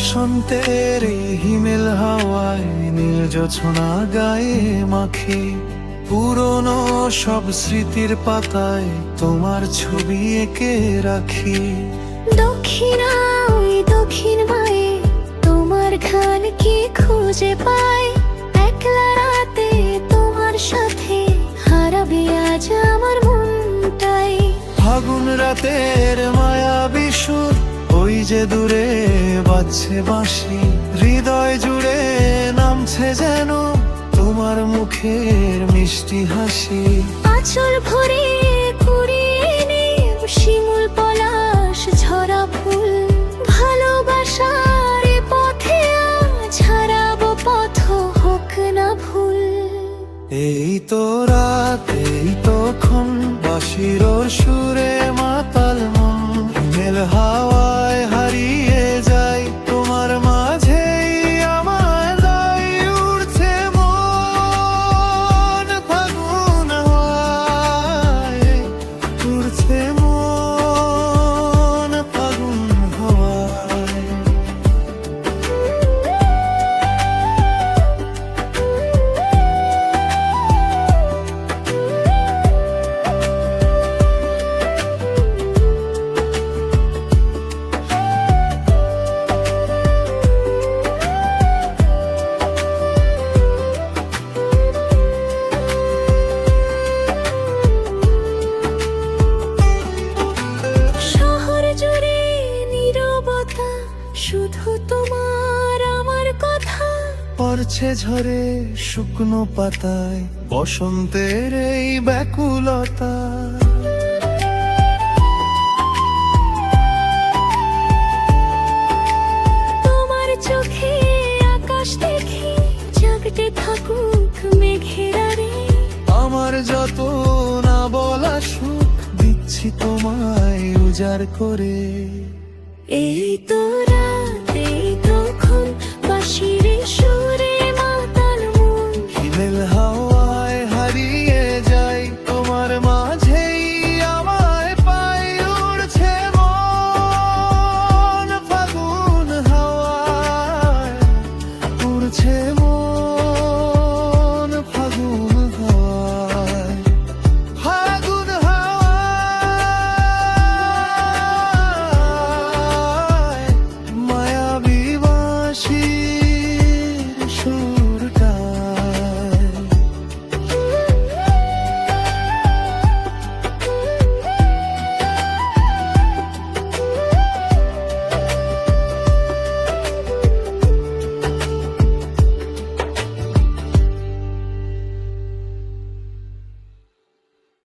বসন্তের হিমেল হাওয়ায় নীল জোছনা গায়ে মাখে। পুরনো সব স্মৃতির পাতায় তোমার ছবি এঁকে রাখি। দক্ষিণা ওই দক্ষিণ মায়ে তোমার খান কি খুঁজে পাই একলা রাতে তোমার সাথে হারাবে আজ আমার মনটাই। ফাগুন রাতের মায়া বিশুর ওই যে দূরে বাজছে বাঁশি হৃদয় জুড়ে নামছে যেন তোমার মুখের মিষ্টি হাসি। আঁচল ভরে কুড়িয়ে শিমুল পলাশ ঝরা ফুল। ভালোবাসার পথে পথ হোক না ভুল। এই তো রাত এই তো ক্ষণ বাঁশির সুরে শুধু তোমার আমার কথা। পড়ছে ঝরে শুকনো পাতায় বসন্তের এই ব্যাকুলতা। তোমার চোখে আকাশ দেখি জাগতে থাকুক মেঘেরা রে আমার যত না বলা সুখ দিচ্ছি তোমায় উজাড় করে। এই তো রাত এই